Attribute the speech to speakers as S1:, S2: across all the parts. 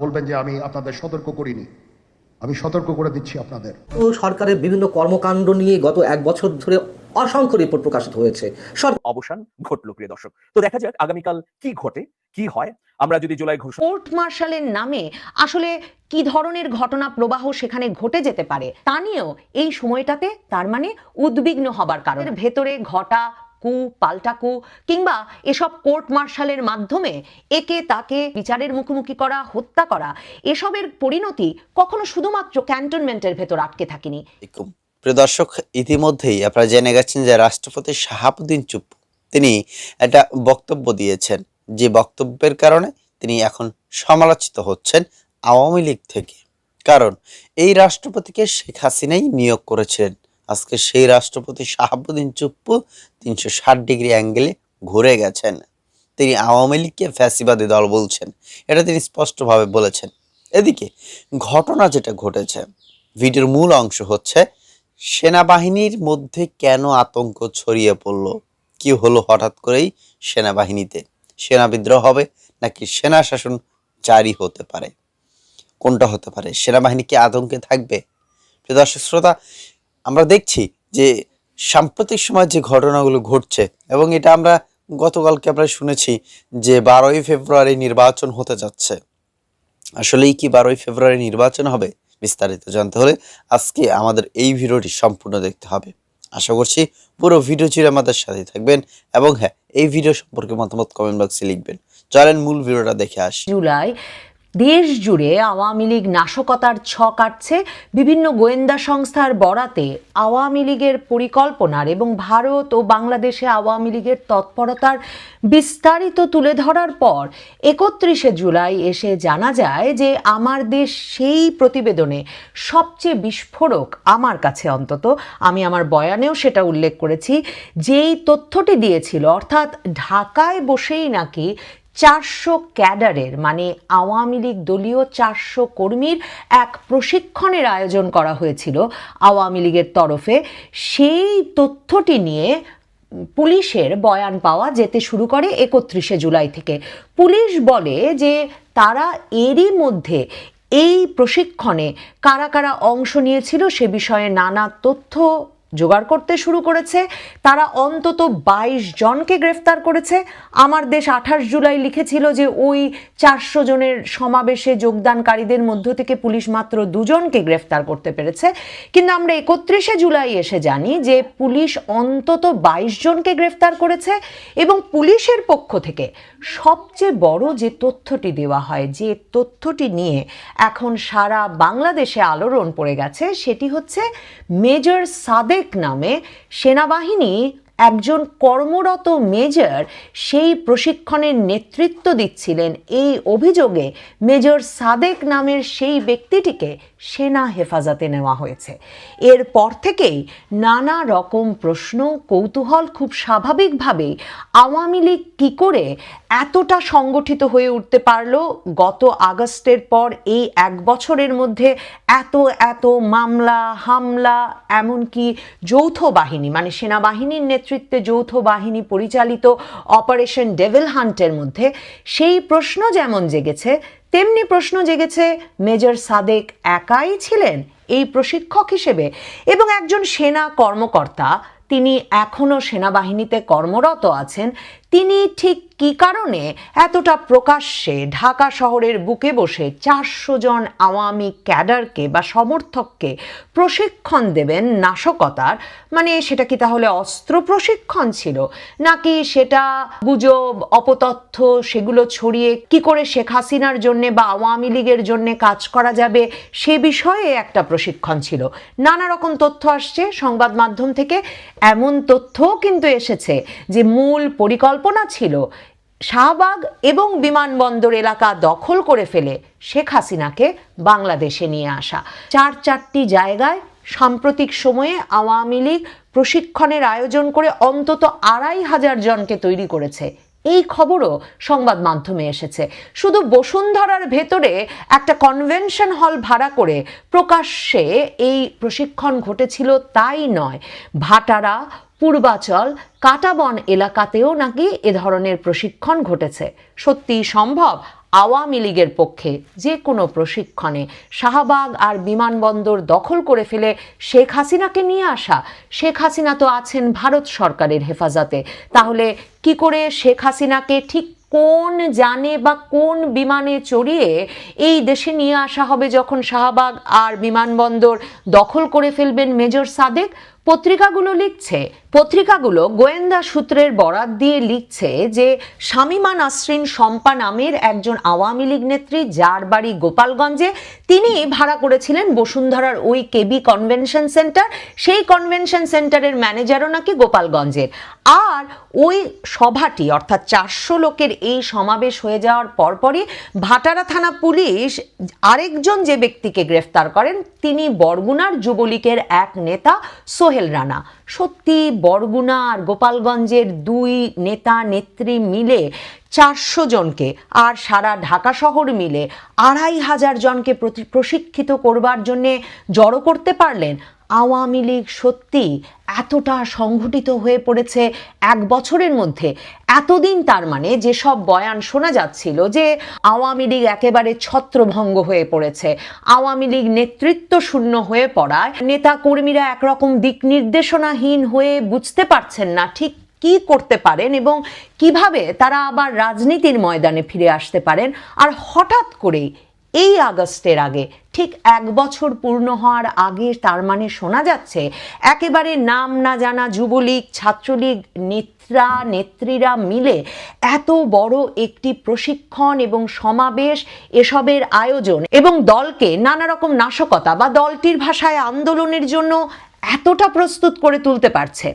S1: বলবেন যে আমি আপনাদের সতর্ক করিনি। আমি সতর্ক করে দিচ্ছি আপনাদের।
S2: তো সরকারের বিভিন্ন কর্মকাণ্ড নিয়ে গত এক বছর ধরে অসংখ্য রিপোর্ট প্রকাশিত হয়েছে। সরকার
S3: অবসান ঘটলো প্রিয় দর্শক। তো দেখা যাক আগামীকাল কি ঘটে কি হয়। আমরা যদি জুলাই ঘোষণা
S4: কোর্ট মার্শালের নামে আসলে কি ধরনের ঘটনা প্রবাহ সেখানে ঘটে যেতে পারে তা নিয়েও এই সময়টাতে তার মানে উদ্বিগ্ন হবার কারণে। ভেতরে ঘটা কু পাল্টা কু কিংবা এসব কোর্ট মার্শালের মাধ্যমে একে তাকে বিচারের মুখোমুখি করা, হত্যা করা, এসবের পরিণতি কখনো শুধুমাত্র ক্যান্টনমেন্টের ভেতর আটকে থাকেনি।
S5: প্রিয় দর্শক, ইতিমধ্যেই আপনারা জেনে গেছেন যে রাষ্ট্রপতি শাহাবুদ্দিন চুপ, তিনি একটা বক্তব্য দিয়েছেন। যে বক্তব্যের কারণে তিনি এখন সমালোচিত হচ্ছেন আওয়ামী লীগ থেকে। কারণ এই রাষ্ট্রপতিকে শেখ হাসিনাই নিয়োগ করেছিলেন আজকে সেই রাষ্ট্রপতি শাহাবুদ্দিন চুপ্পু তিনশো ষাট ডিগ্রি অ্যাঙ্গেলে ঘুরে গেছেন। তিনি আওয়ামী লীগকে ফ্যাসিবাদী দল বলছেন। এটা তিনি স্পষ্টভাবে বলেছেন। এদিকে ঘটনা যেটা ঘটেছে, ভিডিওর মূল অংশ হচ্ছে, সেনাবাহিনীর মধ্যে কেন আতঙ্ক ছড়িয়ে পড়ল? কি হলো হঠাৎ করেই সেনাবাহিনীতে? সেনা বিদ্রোহ হবে নাকি সেনা শাসন জারি হতে পারে? কোনটা হতে পারে? সেনাবাহিনী কি আতঙ্কে থাকবে? প্রিয় দর্শক, শ্রোতা আমরা দেখছি যে সাম্প্রতিক সময় যে ঘটনাগুলো ঘটছে এবং এটা আমরা গতকালকে আমরা শুনেছি যে বারোই ফেব্রুয়ারি নির্বাচন হতে যাচ্ছে। আসলেই কি বারোই ফেব্রুয়ারি নির্বাচন হবে? বিস্তারিত জানতে হলে আজকে আমাদের এই ভিডিওটি সম্পূর্ণ দেখতে হবে। আশা করছি পুরো ভিডিও জুড়ে আমাদের সাথে থাকবেন এবং হ্যাঁ এই ভিডিও সম্পর্কে মতামত কমেন্ট বক্সে লিখবেন। চলেন মূল ভিডিওটা দেখে আসি।
S4: জুলাই দেশ জুড়ে আওয়ামী লীগ নাশকতার ছ কাটছে বিভিন্ন গোয়েন্দা সংস্থার বরাতে আওয়ামী লীগের পরিকল্পনার এবং ভারত ও বাংলাদেশে আওয়ামী লীগের তৎপরতার বিস্তারিত তুলে ধরার পর একত্রিশে জুলাই এসে জানা যায় যে আমার দেশ সেই প্রতিবেদনে সবচেয়ে বিস্ফোরক আমার কাছে অন্তত। আমি আমার বয়ানেও সেটা উল্লেখ করেছি। যেই তথ্যটি দিয়েছিল, অর্থাৎ ঢাকায় বসেই নাকি চারশো ক্যাডারের মানে আওয়ামী লীগ দলীয় চারশো কর্মীর এক প্রশিক্ষণের আয়োজন করা হয়েছিল আওয়ামী লীগের তরফে। সেই তথ্যটি নিয়ে পুলিশের বয়ান পাওয়া যেতে শুরু করে একত্রিশে জুলাই থেকে। পুলিশ বলে যে তারা এরই মধ্যে এই প্রশিক্ষণে কারা কারা অংশ নিয়েছিল সে বিষয়ে নানা তথ্য জোগাড় করতে শুরু করেছে। তারা অন্তত বাইশ জনকে গ্রেফতার করেছে। আমার দেশ আঠাশ জুলাই লিখেছিল যে ওই চারশো জনের সমাবেশে যোগদানকারীদের মধ্য থেকে পুলিশ মাত্র দুজনকে গ্রেফতার করতে পেরেছে। কিন্তু আমরা একত্রিশে জুলাই এসে জানি যে পুলিশ অন্তত বাইশ জনকে গ্রেফতার করেছে এবং পুলিশের পক্ষ থেকে সবচেয়ে বড় যে তথ্যটি দেওয়া হয়, যে তথ্যটি নিয়ে এখন সারা বাংলাদেশে আলোড়ন পড়ে গেছে, সেটি হচ্ছে মেজর সাদেক নামে সেনাবাহিনী একজন কর্মরত মেজর সেই প্রশিক্ষণের নেতৃত্ব দিচ্ছিলেন। এই অভিযোগে মেজর সাদেক নামের সেই ব্যক্তিটিকে সেনা হেফাজতে নেওয়া হয়েছে। এরপর থেকেই নানা রকম প্রশ্ন, কৌতূহল খুব স্বাভাবিকভাবেই আওয়ামী লীগ কী করে এতটা সংগঠিত হয়ে উঠতে পারল? গত আগস্টের পর এই এক বছরের মধ্যে এত এত মামলা, হামলা, এমনকি যৌথ বাহিনী মানে সেনাবাহিনীর নেতৃত্বে যৌথ বাহিনী পরিচালিত অপারেশন ডেভিল হান্টের মধ্যে সেই প্রশ্ন যেমন জেগেছে তেমনি প্রশ্ন জেগেছে, মেজর সাদেক একাই ছিলেন এই প্রশিক্ষক হিসেবে এবং একজন সেনা কর্মকর্তা। তিনি এখনও সেনাবাহিনীতে কর্মরত আছেন তিনি ঠিক কী কারণে এতটা প্রকাশ্যে ঢাকা শহরের বুকে বসে চারশো জন আওয়ামী ক্যাডারকে বা সমর্থককে প্রশিক্ষণ দেবেন নাশকতার? মানে সেটা কি তাহলে অস্ত্র প্রশিক্ষণ ছিল? নাকি সেটা গুজব, অপতথ্য সেগুলো ছড়িয়ে কি করে শেখ হাসিনার জন্যে বা আওয়ামী লীগের জন্যে কাজ করা যাবে সে বিষয়ে একটা প্রশিক্ষণ ছিল। নানা রকম তথ্য আসছে সংবাদ মাধ্যম থেকে। এমন তথ্যও কিন্তু এসেছে যে মূল পরিকল্পনা ছিল শাহবাগ এবং বিমানবন্দর এলাকা দখল করে ফেলে শেখ হাসিনাকে বাংলাদেশে নিয়ে আসা। চার চারটি জায়গায় সাম্প্রতিক সময়ে আওয়ামী লীগ প্রশিক্ষণের আয়োজন করে অন্তত আড়াই হাজার জনকে তৈরি করেছে। এই খবরও সংবাদ মাধ্যমে এসেছে। শুধু বসুন্ধরার ভেতরে একটা কনভেনশন হল ভাড়া করে প্রকাশ্যে এই প্রশিক্ষণ ঘটেছিল তাই নয়। ভাটারা পূর্বাচল কাটাবন এলাকাতেও নাকি এ ধরনের প্রশিক্ষণ ঘটেছে। সত্যি সম্ভব আওয়ামী লীগের পক্ষে যে কোনো প্রশিক্ষণে শাহবাগ আর বিমানবন্দর দখল করে ফেলে শেখ হাসিনাকে নিয়ে আসা। শেখ হাসিনা তো আছেন ভারত সরকারের হেফাজতে। তাহলে কি করে শেখ হাসিনাকে ঠিক কোন যানে বা কোন বিমানে চড়িয়ে এই দেশে নিয়ে আসা হবে যখন শাহবাগ আর বিমানবন্দর দখল করে ফেলবেন মেজর সাদেক? পত্রিকাগুলো লিখছে পত্রিকাগুলো গোয়েন্দা সূত্রের বরাত দিয়ে লিখছে যে শামিমা নাসরিন শম্পা নামের একজন আওয়ামী লীগ নেত্রী যার বাড়ি গোপালগঞ্জে, তিনি ভাড়া করেছিলেন বসুন্ধরার ওই কেবি কনভেনশন সেন্টার। সেই কনভেনশন সেন্টারের ম্যানেজারও নাকি গোপালগঞ্জের। আর ওই সভাটি, অর্থাৎ চারশো লোকের এই সমাবেশ হয়ে যাওয়ার পরপরই ভাটারা থানা পুলিশ আরেকজন যে ব্যক্তিকে গ্রেফতার করেন, তিনি বরগুনার যুবলীগের এক নেতা সোহেল রানা। সত্যি বরগুনা আর গোপালগঞ্জের দুই নেতা নেত্রী মিলে চারশো জনকে আর সারা ঢাকা শহর মিলে আড়াই হাজার জনকে প্রশিক্ষিত করবার জন্যে জড়ো করতে পারলেন আওয়ামী লীগ সত্যি এতটা সংঘটিত হয়ে পড়েছে এক বছরের মধ্যে। এতদিন তার মানে যেসব বয়ান শোনা যাচ্ছিল যে আওয়ামী লীগ একেবারে ছত্রভঙ্গ হয়ে পড়েছে, আওয়ামী লীগ নেতৃত্ব শূন্য হয়ে পড়ায় নেতা কর্মীরা একরকম দিক নির্দেশনাহীন হয়ে বুঝতে পারছেন না ঠিক কি করতে পারেন এবং কীভাবে তারা আবার রাজনীতির ময়দানে ফিরে আসতে পারেন। আর হঠাৎ করেই এই আগস্টের আগে ঠিক এক বছর পূর্ণ হওয়ার আগে তার মানে শোনা যাচ্ছে একেবারে নাম না জানা যুবলীগ, ছাত্রলীগ, নেত্রা, নেত্রীরা মিলে এত বড় একটি প্রশিক্ষণ এবং সমাবেশ, এসবের আয়োজন এবং দলকে নানা রকম নাশকতা বা দলটির ভাষায় আন্দোলনের জন্য এতটা প্রস্তুত করে তুলতে পারছে।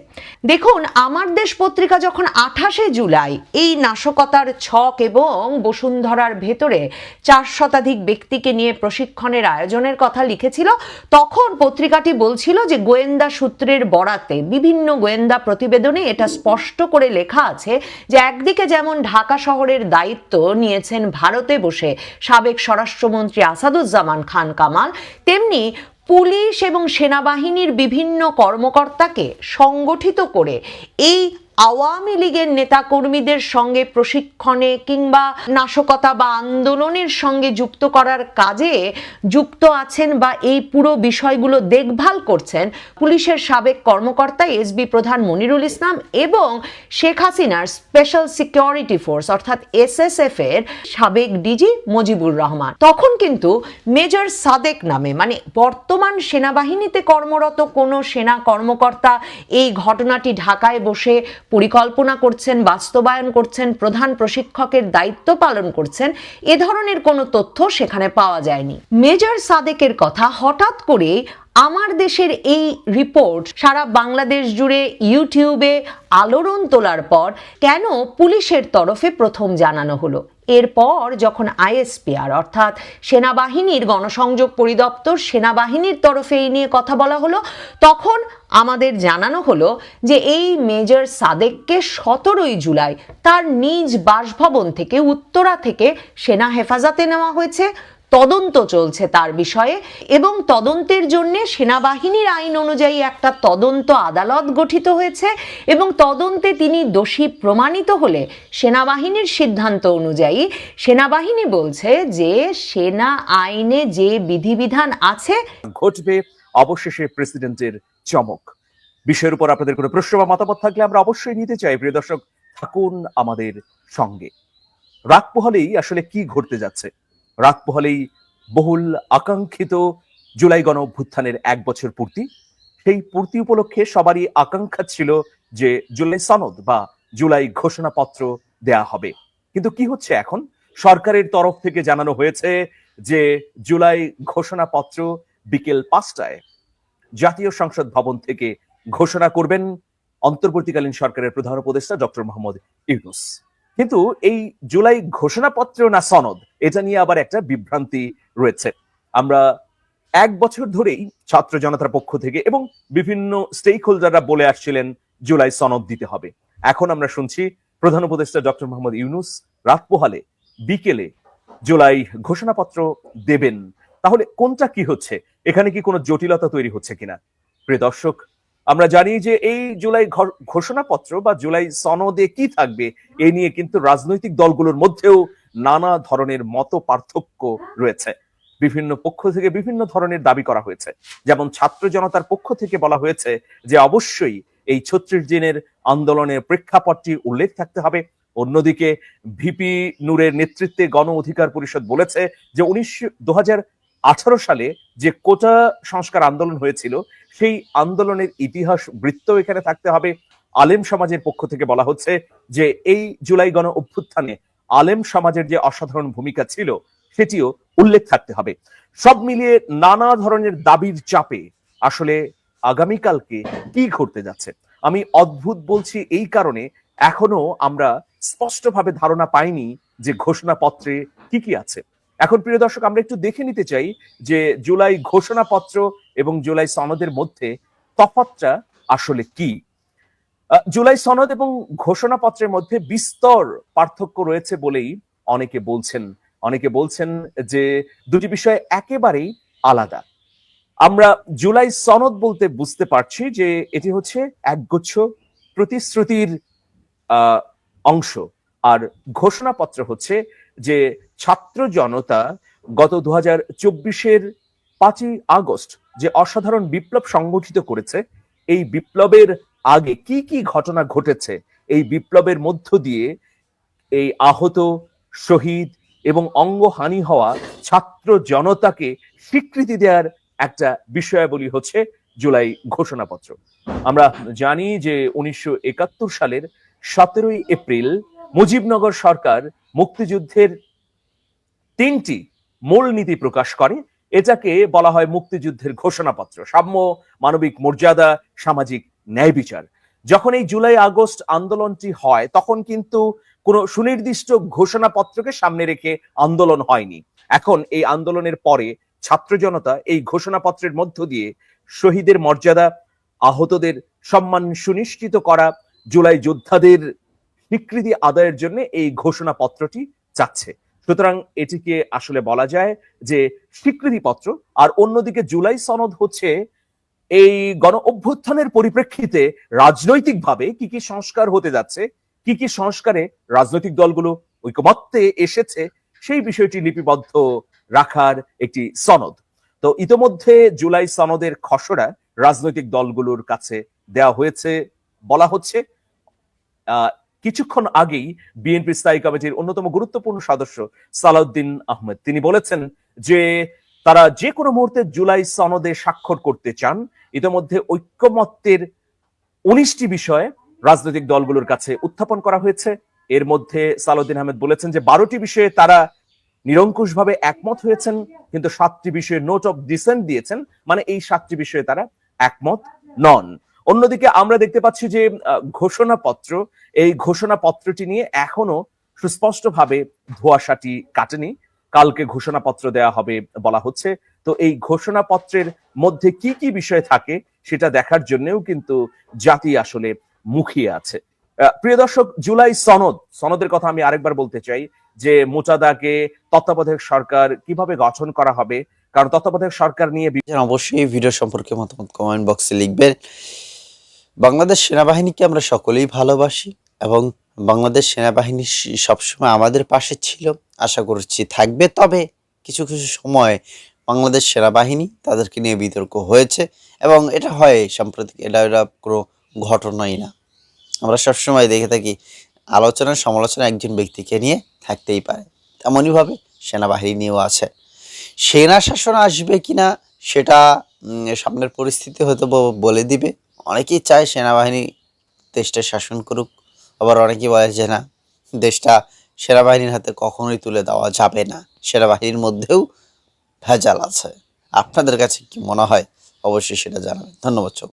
S4: দেখুন, আমার দেশ পত্রিকা যখন আঠাশে জুলাই, এই নাশকতার ছক এবং বসুন্ধরার ভেতরে চার শতাধিক ব্যক্তিকে নিয়ে প্রশিক্ষণের আয়োজনের কথা লিখেছিল, তখন পত্রিকাটি বলছিল যে গোয়েন্দা সূত্রের বরাতে বিভিন্ন গোয়েন্দা প্রতিবেদনে এটা স্পষ্ট করে লেখা আছে যে একদিকে যেমন ঢাকা শহরের দায়িত্ব নিয়েছেন ভারতে বসে সাবেক স্বরাষ্ট্রমন্ত্রী আসাদুজ্জামান খান কামাল, তেমনি পুলিশ এবং সেনাবাহিনীর বিভিন্ন কর্মকর্তাকে সংগঠিত করে এই আওয়ামী লীগের নেতাকর্মীদের সঙ্গে প্রশিক্ষণে কিংবা নাশকতা বা আন্দোলনের সঙ্গে যুক্ত করার কাজে যুক্ত আছেন বা এই পুরো বিষয়গুলো দেখভাল করছেন পুলিশের সাবেক কর্মকর্তা এসবি প্রধান মনিরুল ইসলাম এবং শেখ হাসিনার স্পেশাল সিকিউরিটি ফোর্স, অর্থাৎ এস এসএসএফ এর সাবেক ডিজি মজিবুর রহমান। তখন কিন্তু মেজর সাদেক নামে মানে বর্তমান সেনাবাহিনীতে কর্মরত কোনো সেনা কর্মকর্তা এই ঘটনাটি ঢাকায় বসে পরিকল্পনা করছেন, বাস্তবায়ন করছেন, প্রধান প্রশিক্ষকের দায়িত্ব পালন করছেন, এ ধরনের কোনো তথ্য সেখানে পাওয়া যায়নি। মেজর সাদেকের কথা হঠাৎ করে আমার দেশের এই রিপোর্ট সারা বাংলাদেশ জুড়ে ইউটিউবে আলোড়ন তোলার পর কেন পুলিশের তরফে প্রথম জানানো হলো? এরপর যখন আইএসপিআর, অর্থাৎ সেনাবাহিনীর গণসংযোগ পরিদপ্তর সেনাবাহিনীর তরফে এই নিয়ে কথা বলা হলো, তখন আমাদের জানানো হলো যে এই মেজর সাদেককে সতেরোই জুলাই তার নিজ বাসভবন থেকে, উত্তরা থেকে সেনা হেফাজতে নেওয়া হয়েছে। তদন্ত চলছে তার বিষয়ে এবং তদন্তের জন্য সেনাবাহিনীর আইন অনুযায়ী একটা তদন্ত আদালত গঠিত হয়েছে এবং তদন্তে তিনি দোষী প্রমাণিত হলে সেনাবাহিনীর সিদ্ধান্ত অনুযায়ী সেনাবাহিনী বলছে যে সেনা আইনে যে বিধিবিধান আছে
S3: ঘটবে, অবশেষে প্রেসিডেন্টের চমক। বিষয়ের উপর আপনাদের কোনো প্রশ্ন বা মতামত থাকলে আমরা অবশ্যই নিতে চাই। প্রিয় দর্শক, থাকুন আমাদের সঙ্গে। রাত পোহালেই আসলে কি ঘটতে যাচ্ছে? রাত পোহালেই বহুল আকাঙ্ক্ষিত জুলাই গণ অভ্যুত্থানের এক বছর পূর্তি। সেই পূর্তি উপলক্ষে সবারই আকাঙ্ক্ষা ছিল যে জুলাই সনদ বা জুলাই ঘোষণাপত্র দেয়া হবে। কিন্তু কি হচ্ছে এখন? সরকারের তরফ থেকে জানানো হয়েছে যে জুলাই ঘোষণাপত্র বিকেল পাঁচটায় জাতীয় সংসদ ভবন থেকে ঘোষণা করবেন অন্তর্বর্তীকালীন সরকারের প্রধান উপদেষ্টা ডক্টর মোহাম্মদ ইউনুস। কিন্তু এই জুলাই ঘোষণাপত্র না সনদ, এটা নিয়ে আবার একটা বিভ্রান্তি রয়েছে। আমরা এক বছর ধরেই ছাত্র জনতার পক্ষ থেকে এবং বিভিন্ন স্টেক হোল্ডাররা বলে আসছিলেন জুলাই সনদ দিতে হবে। এখন আমরা শুনছি প্রধান উপদেষ্টা ডক্টর মোহাম্মদ ইউনুস রাত পোহালে বিকেলে জুলাই ঘোষণাপত্র দেবেন। তাহলে কোনটা কি হচ্ছে? এখানে কি কোনো জটিলতা তৈরি হচ্ছে কিনা? প্রিয় দর্শক আমরা জানি যে এই জুলাই ঘোষণাপত্র বা জুলাই সনদে কি থাকবে, এ নিয়ে কিন্তু রাজনৈতিক দলগুলোর মধ্যেও নানা ধরনের মত পার্থক্য রয়েছে। বিভিন্ন পক্ষ থেকে বিভিন্ন ধরনের দাবি করা হয়েছে। যেমন ছাত্র জনতার পক্ষ থেকে বলা হয়েছে যে অবশ্যই এই ছত্রিশ দিনের আন্দোলনের প্রেক্ষাপটটি উল্লেখ থাকতে হবে। অন্যদিকে ভিপি নূরের নেতৃত্বে গণ অধিকার পরিষদ বলেছে যে উনিশশো দু আঠারো সালে যে কোটা সংস্কার আন্দোলন হয়েছিল, সেই আন্দোলনের ইতিহাস বৃত্ত এখানে থাকতে হবে। আলেম সমাজের পক্ষ থেকে বলা হচ্ছে যে, এই জুলাই গণ অভ্যুত্থানে আলেম সমাজের যে অসাধারণ ভূমিকা ছিল, সেটিও উল্লেখ থাকতে হবে। সব মিলিয়ে নানা ধরনের দাবির চাপে আসলে আগামীকালকে কি ঘটতে যাচ্ছে? আমি অদ্ভুত বলছি এই কারণে এখনও আমরা স্পষ্টভাবে ধারণা পাইনি যে ঘোষণাপত্রে কি কি আছে। এখন প্রিয় দর্শক, আমরা একটু দেখে নিতে চাই যে জুলাই ঘোষণাপত্র এবং জুলাই সনদের মধ্যে তফাতটা আসলে কি? জুলাই সনদ এবং ঘোষণাপত্রের মধ্যে বিস্তর পার্থক্য রয়েছে বলেই অনেকে বলছেন। অনেকে বলছেন যে দুটি বিষয় একেবারেই আলাদা। আমরা জুলাই সনদ বলতে বুঝতে পারছি যে এটি হচ্ছে একগুচ্ছ প্রতিশ্রুতির অংশ। আর ঘোষণাপত্র হচ্ছে যে ছাত্র জনতা গত দু হাজার চব্বিশের পাঁচই আগস্ট যে অসাধারণ বিপ্লব সংগঠিত করেছে, এই বিপ্লবের আগে কি কি ঘটনা ঘটেছে, এই বিপ্লবের মধ্য দিয়ে এই আহত, শহীদ এবং অঙ্গহানি হওয়া ছাত্র জনতাকে স্বীকৃতি দেওয়ার একটা বিষয়াবলী হচ্ছে জুলাই ঘোষণাপত্র। আমরা জানি যে উনিশশো একাত্তর সালের সতেরোই এপ্রিল মুজিবনগর সরকার মুক্তিযুদ্ধের তিনটি মূল নীতি প্রকাশ করে। এটাকে বলা হয় মুক্তিযুদ্ধের ঘোষণাপত্র। সাম্য, মানবিক মর্যাদা, সামাজিক ন্যায় বিচার। যখন এই জুলাই আগস্ট আন্দোলনটি হয়, তখন কিন্তু কোনো সুনির্দিষ্ট ঘোষণাপত্রকে সামনে রেখে আন্দোলন হয়নি। এখন এই আন্দোলনের পরে ছাত্র জনতা এই ঘোষণাপত্রের মধ্য দিয়ে শহীদের মর্যাদা, আহতদের সম্মান সুনিশ্চিত করা, জুলাই যোদ্ধাদের স্বীকৃতি আদায়ের জন্য এই ঘোষণাপত্রটি চাচ্ছে। সুতরাং এটিকে আসলে বলা যায় যে স্বীকৃতিপত্র আর অন্যদিকে জুলাই সনদ হচ্ছে এই গণ অভ্যুত্থানের পরিপ্রেক্ষিতে রাজনৈতিকভাবে কি কি সংস্কার হতে যাচ্ছে, কি কি সংস্কারে রাজনৈতিক দলগুলো ঐকমত্যে এসেছে, সেই বিষয়টি লিপিবদ্ধ রাখার একটি সনদ। তো ইতোমধ্যে জুলাই সনদের খসড়া রাজনৈতিক দলগুলোর কাছে দেওয়া হয়েছে, বলা হচ্ছে কিছুক্ষণ আগেই বিএনপি স্থায়ী কমিটির অন্যতম গুরুত্বপূর্ণ সদস্য সালাউদ্দিন আহমেদ। তিনি বলেছেন যে তারা যে কোনো মুহূর্তে জুলাই সনদে স্বাক্ষর করতে চান। ইতিমধ্যে ঐক্যমত্যের উনিশটি বিষয়ে রাজনৈতিক দলগুলোর কাছে উত্থাপন করা হয়েছে। এর মধ্যে সালাউদ্দিন আহমেদ বলেছেন যে বারোটি বিষয়ে তারা নিরঙ্কুশভাবে একমত হয়েছেন, কিন্তু সাতটি বিষয়ে নোট অফ ডিসেন্ট দিয়েছেন। মানে এই সাতটি বিষয়ে তারা একমত নন। অন্যদিকে আমরা দেখতে পাচ্ছি যে ঘোষণাপত্র, এই ঘোষণাপত্রটি নিয়ে এখনও সুস্পষ্টভাবে ধোয়াশাটি কাটেনি। কালকে ঘোষণাপত্র দেওয়া হবে বলা হচ্ছে। তো এই ঘোষণাপত্রের মধ্যে কি কি বিষয় থাকে সেটা দেখার জন্যও কিন্তু জাতি আসলে মুখিয়ে আছে। প্রিয় দর্শক, জুলাই সনদ, সনদের কথা আমি আরেকবার বলতে চাই যে, মোচাদাকে তত্ত্বাবধায়ক সরকার কীভাবে গঠন করা হবে? কারণ তত্ত্বাবধায়ক সরকার নিয়ে
S5: অবশ্যই ভিডিও সম্পর্কে মতামত কমেন্ট বক্সে লিখবেন। বাংলাদেশ সেনাবাহিনীকে আমরা সকলেই ভালোবাসি এবং বাংলাদেশ সেনাবাহিনী সবসময় আমাদের পাশে ছিল। আশা করছি থাকবে। তবে কিছু কিছু সময় বাংলাদেশ সেনাবাহিনী তাদেরকে নিয়ে বিতর্ক হয়েছে এবং এটা হয় সাম্প্রতিক এটা এটা কোনো ঘটনাই না। আমরা সবসময় দেখে থাকি আলোচনা সমালোচনা একজন ব্যক্তিকে নিয়ে থাকতেই পারে। তেমনইভাবে সেনাবাহিনী নিয়েও আছে। সেনা শাসন আসবে কিনা সেটা উম, সামনের পরিস্থিতি হয়তো বলে দিবে। অনেকেই চায় সেনাবাহিনী দেশটা শাসন করুক, আবার অনেকেই বলে যে না, দেশটা সেনাবাহিনীর হাতে কখনোই তুলে দেওয়া যাবে না। সেনাবাহিনীর মধ্যেও ভেজাল আছে। আপনাদের কাছে কি মনে হয়? অবশ্যই সেটা জানাবেন। ধন্যবাদ